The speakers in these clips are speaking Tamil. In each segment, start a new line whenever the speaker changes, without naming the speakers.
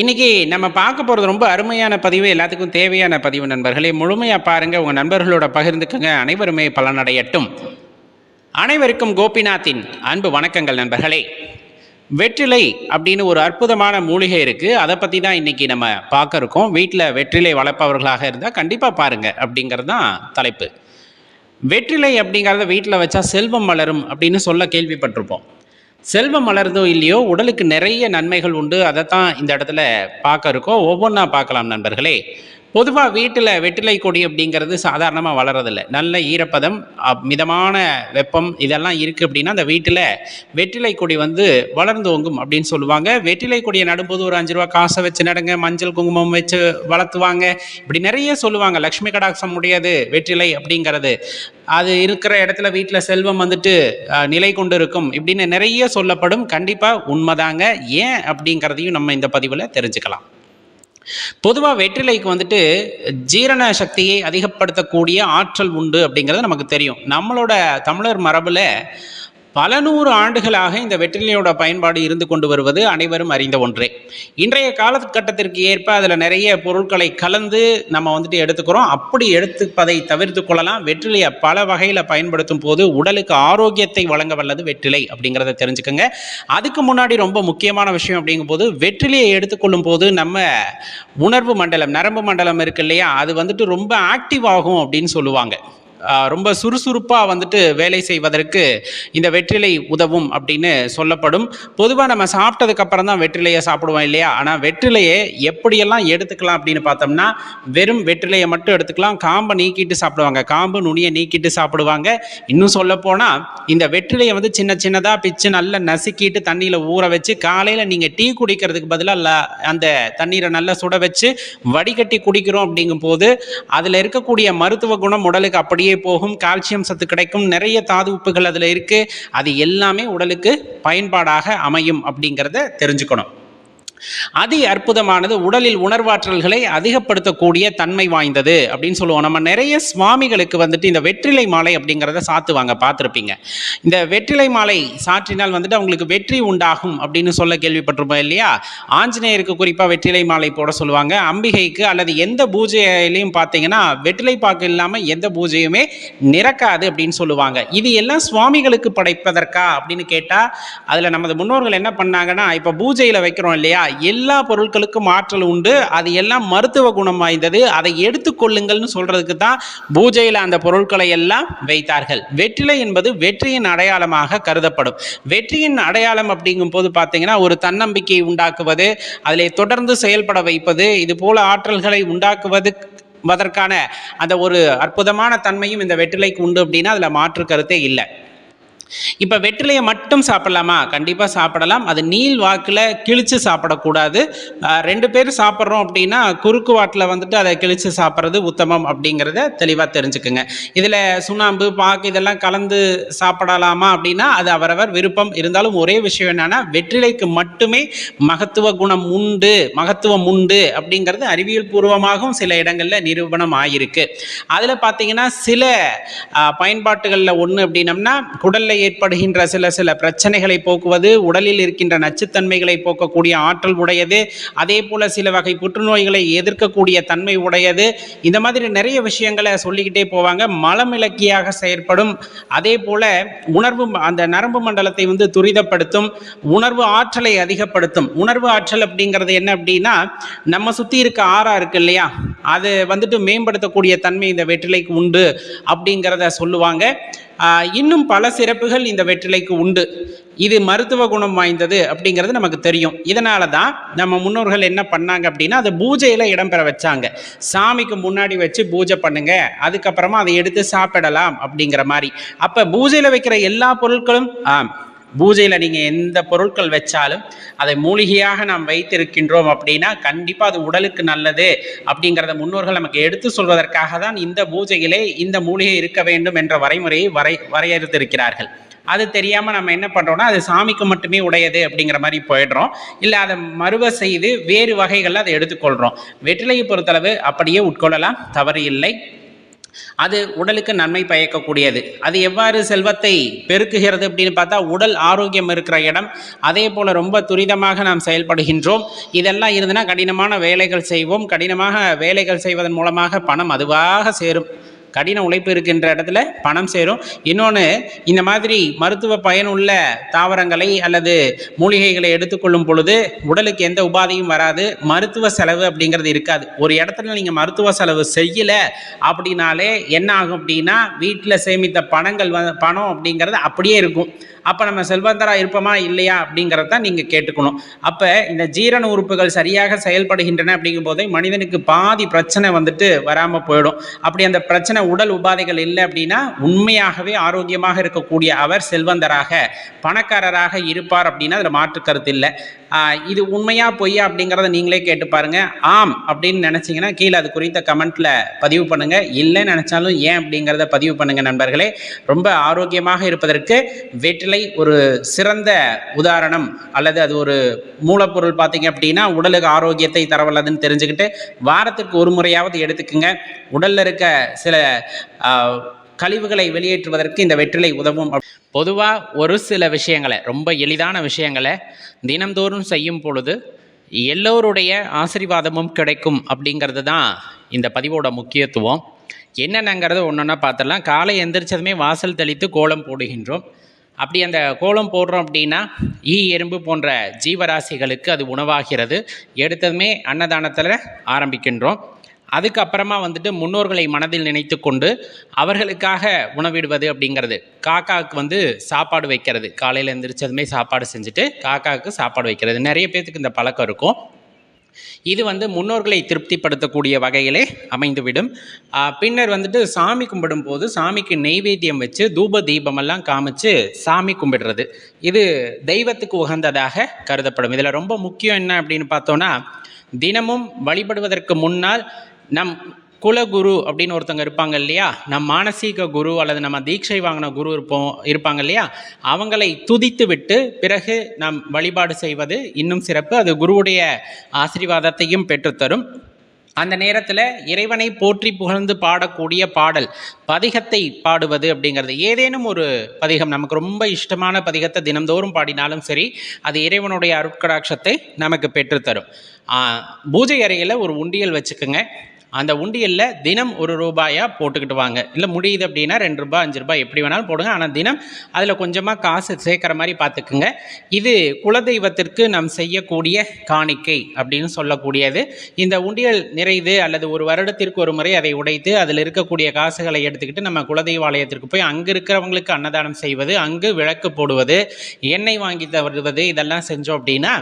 இன்னைக்கு நம்ம பார்க்க போகிறது ரொம்ப அருமையான பதிவு எல்லாத்துக்கும் தேவையான பதிவு நண்பர்களே. முழுமையாக பாருங்கள் உங்கள் நண்பர்களோட பகிர்ந்துக்குங்க. அனைவருமே பலனடையட்டும். அனைவருக்கும் கோபிநாத்தின் அன்பு வணக்கங்கள் நண்பர்களே. வெற்றிலை அப்படின்னு ஒரு அற்புதமான மூலிகை இருக்குது அதை பற்றி தான் இன்றைக்கி நம்ம பார்க்க இருக்கோம். வீட்டில் வெற்றிலை வளர்ப்பவர்களாக இருந்தால் கண்டிப்பாக பாருங்கள் அப்படிங்கிறது தான் தலைப்பு. வெற்றிலை அப்படிங்கிறத வீட்டில் வச்சா செல்வம் வளரும் அப்படின்னு சொல்ல கேள்விப்பட்டிருப்போம். செல்வம் வளருதோ இல்லையோ உடலுக்கு நிறைய நன்மைகள் உண்டு. அதைத்தான் இந்த இடத்துல பார்க்க இருக்கோம். ஒவ்வொன்றா பார்க்கலாம் நண்பர்களே. பொதுவாக வீட்டில் வெற்றிலை கொடி அப்படிங்கிறது சாதாரணமாக வளரதில்லை நல்ல ஈரப்பதம் மிதமான வெப்பம் இதெல்லாம் இருக்குது அப்படின்னா அந்த வீட்டில் வெற்றிலை கொடி வந்து வளர்ந்து ஓங்கும் அப்படின்னு சொல்லுவாங்க. வெற்றிலை கொடியை நடும்போது ஒரு அஞ்சு ரூபா காசை வச்சு நடுங்க மஞ்சள் குங்குமம் வச்சு வளர்த்துவாங்க. இப்படி நிறைய சொல்லுவாங்க. லக்ஷ்மி கடாட்சம் உடையது வெற்றிலை அப்படிங்கிறது. அது இருக்கிற இடத்துல வீட்டில் செல்வம் வந்துட்டு நிலை கொண்டு இருக்கும் இப்படின்னு நிறைய சொல்லப்படும். கண்டிப்பாக உண்மைதாங்க. ஏன் அப்படிங்கிறதையும் நம்ம இந்த பதிவில் தெரிஞ்சுக்கலாம். பொதுவாக வெற்றிலைக்கு வந்துட்டு ஜீரண சக்தியை அதிகப்படுத்தக்கூடிய ஆற்றல் உண்டு அப்படிங்கிறது நமக்கு தெரியும். நம்மளோட தமிழர் மரபில் பல நூறு ஆண்டுகளாக இந்த வெற்றிலையோட பயன்பாடு இருந்து கொண்டு வருவது அனைவரும் அறிந்த ஒன்றே. இன்றைய காலகட்டத்திற்கு ஏற்ப அதில் நிறைய பொருட்களை கலந்து நம்ம வந்துட்டு எடுத்துக்கிறோம். அப்படி எடுத்துப்பதை தவிர்த்து கொள்ளலாம். வெற்றிலையை பல வகையில் பயன்படுத்தும் போது உடலுக்கு ஆரோக்கியத்தை வழங்க வல்லது வெற்றிலை அப்படிங்கிறத தெரிஞ்சுக்கோங்க. அதுக்கு முன்னாடி ரொம்ப முக்கியமான விஷயம் அப்படிங்கும்போது வெற்றிலையை எடுத்துக்கொள்ளும் போது நம்ம உணர்வு மண்டலம் நரம்பு மண்டலம் இருக்கு இல்லையா? அது வந்துட்டு ரொம்ப ஆக்டிவ் ஆகும் அப்படின்னு சொல்லுவாங்க. ரொம்ப சுறுசுறுப்பாக வந்துட்டு வேலை செய்வதற்கு இந்த வெற்றிலை உதவும் அப்படின்னு சொல்லப்படும். பொதுவாக நம்ம சாப்பிட்டதுக்கப்புறம் தான் வெற்றிலையை சாப்பிடுவோம் இல்லையா? ஆனால் வெற்றிலையை எப்படியெல்லாம் எடுத்துக்கலாம் அப்படின்னு பார்த்தோம்னா வெறும் வெற்றிலையை மட்டும் எடுத்துக்கலாம். காம்பை நீக்கிட்டு சாப்பிடுவாங்க. காம்பு நுனியை நீக்கிட்டு சாப்பிடுவாங்க. இன்னும் சொல்லப்போனால் இந்த வெற்றிலையை வந்து சின்ன சின்னதாக பிச்சு நல்லா நசுக்கிட்டு தண்ணியில் ஊற வச்சு காலையில் நீங்கள் டீ குடிக்கிறதுக்கு பதிலாக அந்த தண்ணீரை நல்லா சுட வச்சு வடிகட்டி குடிக்கிறோம் அப்படிங்கும் போது அதில் இருக்கக்கூடிய மருத்துவ குணம் உடலுக்கு அப்படியே போகும் கால்சியம் சத்து கிடைக்கும் நிறைய தாது உப்புகள் அதில் இருக்கு. அது எல்லாமே உடலுக்கு பயன்பாடாக அமையும் அப்படிங்கிறத தெரிஞ்சுக்கணும். அதி அற்புதமானது உடலில் உணர்வாற்றல்களை அதிகப்படுத்தக்கூடிய தன்மை வாய்ந்தது அப்படின்னு சொல்லுவோம். நம்ம நிறைய சுவாமிகளுக்கு வந்துட்டு இந்த வெற்றிலை மாலை அப்படிங்கிறத சாத்துவாங்க பார்த்துருப்பீங்க. இந்த வெற்றிலை மாலை சாற்றினால் வந்துட்டு அவங்களுக்கு வெற்றி உண்டாகும் அப்படின்னு சொல்ல கேள்விப்பட்டிருப்போம் இல்லையா? ஆஞ்சநேயருக்கு குறிப்பாக வெற்றிலை மாலை போட சொல்லுவாங்க. அம்பிகைக்கு அல்லது எந்த பூஜையிலையும் பார்த்தீங்கன்னா வெற்றிலை பாக்கு இல்லாமல் எந்த பூஜையுமே நிறக்காது அப்படின்னு சொல்லுவாங்க. இது எல்லாம் சுவாமிகளுக்கு படைப்பதற்கா அப்படின்னு கேட்டால் அதில் நமது முன்னோர்கள் என்ன பண்ணாங்கன்னா இப்போ பூஜையில் வைக்கிறோம் இல்லையா? எல்லா பொருட்களுக்கும் ஆற்றல் உண்டு. அது எல்லாம் மருத்துவ குணம் வாய்ந்தது. அதை எடுத்துக்கொள்ளுங்கள்னு சொல்றதுக்கு தான் பூஜையில் அந்த பொருட்களை எல்லாம் வைத்தார்கள். வெற்றிலை என்பது வெற்றியின் அடையாளமாக கருதப்படும். வெற்றியின் அடையாளம் அப்படிங்கும் போது பார்த்தீங்கன்னா ஒரு தன்னம்பிக்கை உண்டாக்குவது அதிலே தொடர்ந்து செயல்பட வைப்பது இது போல ஆற்றல்களை உண்டாக்குவது வதற்கான அந்த ஒரு அற்புதமான தன்மையும் இந்த வெற்றிலைக்கு உண்டு அப்படின்னா அதில் மாற்று கருத்தே இல்லை. இப்போ வெற்றிலையை மட்டும் சாப்பிடலாமா? கண்டிப்பாக சாப்பிடலாம். அது நீள் வாக்கில் கிழிச்சு சாப்பிடக்கூடாது. ரெண்டு பேர் சாப்பிட்றோம் அப்படின்னா குறுக்கு வாட்டில் வந்துட்டு அதை கிழித்து சாப்பிட்றது உத்தமம் அப்படிங்கிறத தெளிவாக தெரிஞ்சுக்குங்க. இதில் சுண்ணாம்பு பாக்கு இதெல்லாம் கலந்து சாப்பிடலாமா அப்படின்னா அது அவரவர் விருப்பம். இருந்தாலும் ஒரே விஷயம் என்னென்னா வெற்றிலைக்கு மட்டுமே மகத்துவ குணம் உண்டு மகத்துவம் உண்டு அப்படிங்கிறது அறிவியல் பூர்வமாகவும் சில இடங்களில் நிரூபணம் ஆகியிருக்கு அதில் பார்த்தீங்கன்னா சில பயன்பாட்டுகளில் ஒன்று அப்படின்னம்னா குடலில் ஏற்படுகின்ற சில சில பிரச்சனைகளை போக்குவது உடலில் இருக்கின்ற நச்சுத்தன்மைகளை போக்கக்கூடிய ஆற்றல் உடையது அதே போல் சில வகை புற்றுநோய்களை எதிர்க்கக்கூடிய தன்மை உடையது. இந்த மாதிரி நிறைய விஷயங்களை சொல்லிக்கிட்டே போவாங்க. மலமிளக்கியாக செயற்படும். அதே போல் உணர்வு அந்த நரம்பு மண்டலத்தை வந்து துரிதப்படுத்தும். உணர்வு ஆற்றலை அதிகப்படுத்தும். உணர்வு ஆற்றல் அப்படிங்கிறது என்ன அப்படின்னா நம்ம சுற்றி இருக்க ஆறா இருக்கு இல்லையா? அது வந்துட்டு மேம்படுத்தக்கூடிய தன்மை இந்த வெற்றிலைக்கு உண்டு அப்படிங்கிறத சொல்லுவாங்க. இன்னும் பல சிறப்புகள் இந்த வெற்றிலைக்கு உண்டு. இது மருத்துவ குணம் வாய்ந்தது அப்படிங்கிறது நமக்கு தெரியும். இதனால தான் நம்ம முன்னோர்கள் என்ன பண்ணாங்க அப்படின்னா அதை பூஜையில் இடம்பெற வச்சாங்க. சாமிக்கு முன்னாடி வச்சு பூஜை பண்ணுங்க அதுக்கப்புறமா அதை எடுத்து சாப்பிடலாம் அப்படிங்கிற மாதிரி. அப்போ பூஜையில் வைக்கிற எல்லா பொருட்களும் ஆ பூஜையில் நீங்கள் எந்த பொருட்கள் வச்சாலும் அதை மூலிகையாக நாம் வைத்திருக்கின்றோம் அப்படின்னா கண்டிப்பாக அது உடலுக்கு நல்லது அப்படிங்கிறத முன்னோர்கள் நமக்கு எடுத்து சொல்வதற்காக தான் இந்த பூஜையிலே இந்த மூலிகை இருக்க வேண்டும் என்ற வரைமுறையை வரை வரையறுத்திருக்கிறார்கள். அது தெரியாமல் நம்ம என்ன பண்ணுறோம்னா அது சாமிக்கு மட்டுமே உடையது அப்படிங்கிற மாதிரி போயிடுறோம். இல்லை அதை மறுவ செய்து வேறு வகைகளில் அதை எடுத்துக்கொள்கிறோம் வெற்றிலையை பொறுத்தளவு அப்படியே உட்கொள்ளலாம். தவறு இல்லை. அது உடலுக்கு நன்மை பயக்கக்கூடியது. அது எவ்வாறு செல்வத்தை பெருக்குகிறது அப்படின்னு பார்த்தா உடல் ஆரோக்கியம் இருக்கிற இடம். அதே போல் ரொம்ப துரிதமாக நாம் செயல்படுகின்றோம். இதெல்லாம் இருந்ததுன்னா கடினமான வேலைகள் செய்வோம். கடினமாக வேலைகள் செய்வதன் மூலமாக பணம் அதுவாக சேரும். கடின உழைப்பு இருக்கின்ற இடத்துல பணம் சேரும். இன்னொன்று இந்த மாதிரி மருத்துவ பயனுள்ள தாவரங்களை அல்லது மூலிகைகளை எடுத்துக்கொள்ளும் பொழுது உடலுக்கு எந்த உபாதையும் வராது. மருத்துவ செலவு அப்படிங்கிறது இருக்காது. ஒரு இடத்துல நீங்கள் மருத்துவ செலவு செய்யலை அப்படின்னாலே என்ன ஆகும் அப்படின்னா வீட்டில் சேமித்த பணங்கள் வ பணம் அப்படிங்கிறது அப்படியே இருக்கும். அப்போ நம்ம செல்வந்தராக இருப்போமா இல்லையா அப்படிங்கிறத தான் நீங்கள் கேட்டுக்கணும். அப்போ இந்த ஜீரண உறுப்புகள் சரியாக செயல்படுகின்றன அப்படிங்கும் போதே மனிதனுக்கு பாதி பிரச்சனை வந்துட்டு வராமல் போயிடும். அப்படி அந்த பிரச்சனை உடல் உபாதைகள் இல்லை அப்படின்னா உண்மையாகவே ஆரோக்கியமாக இருக்கக்கூடிய அவர் செல்வந்தராக பணக்காரராக இருப்பார் அப்படின்னா அதில் மாற்று கருத்து இல்லை. இது உண்மையா பொய்யா அப்படிங்கிறத நீங்களே கேட்டு பாருங்க. ஆம் அப்படின்னு நினைச்சீங்கன்னா கீழே அது குறித்த கமெண்ட்ல பதிவு பண்ணுங்க. இல்லைன்னு நினைச்சாலும் ஏன் அப்படிங்கிறத பதிவு பண்ணுங்க நண்பர்களே. ரொம்ப ஆரோக்கியமாக இருப்பதற்கு வெற்றிலை ஒரு சிறந்த உதாரணம் அல்லது அது ஒரு மூலப்பொருள் பார்த்தீங்க அப்படின்னா உடலுக்கு ஆரோக்கியத்தை தரவல்லதுன்னு தெரிஞ்சுக்கிட்டு வாரத்திற்கு ஒரு முறையாவது எடுத்துக்குங்க. உடல்ல இருக்க சில கழிவுகளை வெளியேற்றுவதற்கு இந்த வெற்றிலை உதவும். பொதுவாக ஒரு சில விஷயங்களை ரொம்ப எளிதான விஷயங்களை தினம்தோறும் செய்யும் பொழுது எல்லோருடைய ஆசீர்வாதமும் கிடைக்கும் அப்படிங்கிறது தான் இந்த பதிவோட முக்கியத்துவம். என்னென்னங்கிறத ஒன்றொன்னா பார்த்துடலாம் காலை எந்திரிச்சதுமே வாசல் தெளித்து கோலம் போடுகின்றோம். அப்படி அந்த கோலம் போடுறோம் அப்படின்னா ஈ எறும்பு போன்ற ஜீவராசிகளுக்கு அது உணவாகிறது. எடுத்ததுமே அன்னதானத்தில் ஆரம்பிக்கின்றோம். அதுக்கப்புறமா வந்துட்டு முன்னோர்களை மனதில் நினைத்து கொண்டு அவர்களுக்காக உணவிடுவது அப்படிங்கிறது. காக்காவுக்கு வந்து சாப்பாடு வைக்கிறது. காலையில் எழுந்திரிச்சதுமே சாப்பாடு செஞ்சுட்டு காக்காவுக்கு சாப்பாடு வைக்கிறது. நிறைய பேர்த்துக்கு இந்த பழக்கம் இருக்கும். இது வந்து முன்னோர்களை திருப்திப்படுத்தக்கூடிய வகையிலே அமைந்துவிடும். பின்னர் வந்துட்டு சாமி கும்பிடும் போது சாமிக்கு நெய்வேத்தியம் வச்சு தூப தீபமெல்லாம் காமிச்சு சாமி கும்பிடுறது. இது தெய்வத்துக்கு உகந்ததாக கருதப்படும். இதில் ரொம்ப முக்கியம் என்ன அப்படின்னு பார்த்தோன்னா தினமும் வழிபடுவதற்கு முன்னால் நம் குலகுரு அப்படின்னு ஒருத்தங்க இருப்பாங்க இல்லையா? நம் மானசீக குரு அல்லது நம்ம தீட்சை வாங்கின குரு இருப்போம் இருப்பாங்க இல்லையா? அவங்களை துதித்து விட்டு பிறகு நாம் வழிபாடு செய்வது இன்னும் சிறப்பு. அது குருவுடைய ஆசீர்வாதத்தையும் பெற்றுத்தரும். அந்த நேரத்தில் இறைவனை போற்றி புகழ்ந்து பாடக்கூடிய பாடல் பதிகத்தை பாடுவது அப்படிங்கிறது. ஏதேனும் ஒரு பதிகம் நமக்கு ரொம்ப இஷ்டமான பதிகத்தை தினந்தோறும் பாடினாலும் சரி அது இறைவனுடைய அருட்கடாட்சத்தை நமக்கு பெற்றுத்தரும். பூஜை அறையில் ஒரு உண்டியல் வச்சுக்கோங்க. அந்த உண்டியலில் தினம் ஒரு ரூபாயாக போட்டுக்கிட்டு வாங்க இல்லை முடியுது அப்படின்னா ரெண்டு ரூபாய் அஞ்சு ரூபாய் எப்படி வேணாலும் போடுங்க. ஆனால் தினம் அதில் கொஞ்சமாக காசு சேர்க்குற மாதிரி பார்த்துக்குங்க. இது குலதெய்வத்திற்கு நாம் செய்யக்கூடிய காணிக்கை அப்படின்னு சொல்லக்கூடியது. இந்த உண்டியல் நிறைது அல்லது ஒரு வருடத்திற்கு ஒரு முறை அதை உடைத்து அதில் இருக்கக்கூடிய காசுகளை எடுத்துக்கிட்டு நம்ம குலதெய்வ ஆலயத்திற்கு போய் அங்கே இருக்கிறவங்களுக்கு அன்னதானம் செய்வது அங்கு விளக்கு போடுவது எண்ணெய் வாங்கி தருவது இதெல்லாம் செஞ்சோம் அப்படின்னா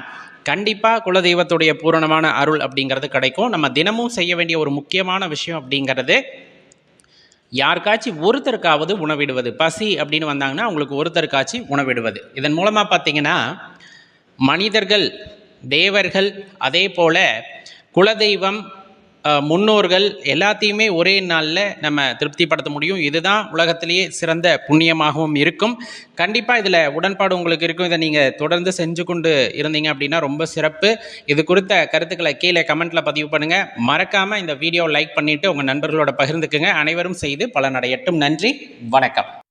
கண்டிப்பாக குலதெய்வத்துடைய பூரணமான அருள் அப்படிங்கிறது கிடைக்கும். நம்ம தினமும் செய்ய வேண்டிய ஒரு முக்கியமான விஷயம் அப்படிங்கிறது யாருக்காச்சும் ஒருத்தருக்காவது உணவிடுவது. பசி அப்படின்னு வந்தாங்கன்னா அவங்களுக்கு ஒருத்தருக்காச்சும் உணவிடுவது. இதன் மூலமாக பார்த்தீங்கன்னா மனிதர்கள் தேவர்கள் அதே போல் குலதெய்வம் முன்னோர்கள் எல்லாத்தையுமே ஒரே நாளில் நம்ம திருப்திப்படுத்த முடியும். இதுதான் உலகத்திலேயே சிறந்த புண்ணியமாகவும் இருக்கும். கண்டிப்பாக இதில் உடன்பாடு உங்களுக்கு இருக்கும். இதை நீங்கள் தொடர்ந்து செஞ்சு கொண்டு இருந்தீங்க அப்படின்னா ரொம்ப சிறப்பு. இது குறித்த கருத்துக்களை கீழே கமெண்ட்டில் பதிவு பண்ணுங்கள் மறக்காமல் இந்த வீடியோ லைக் பண்ணிவிட்டு உங்கள் நண்பர்களோட பகிர்ந்துக்குங்க. அனைவரும் செய்து பலனடையட்டும். நன்றி. வணக்கம்.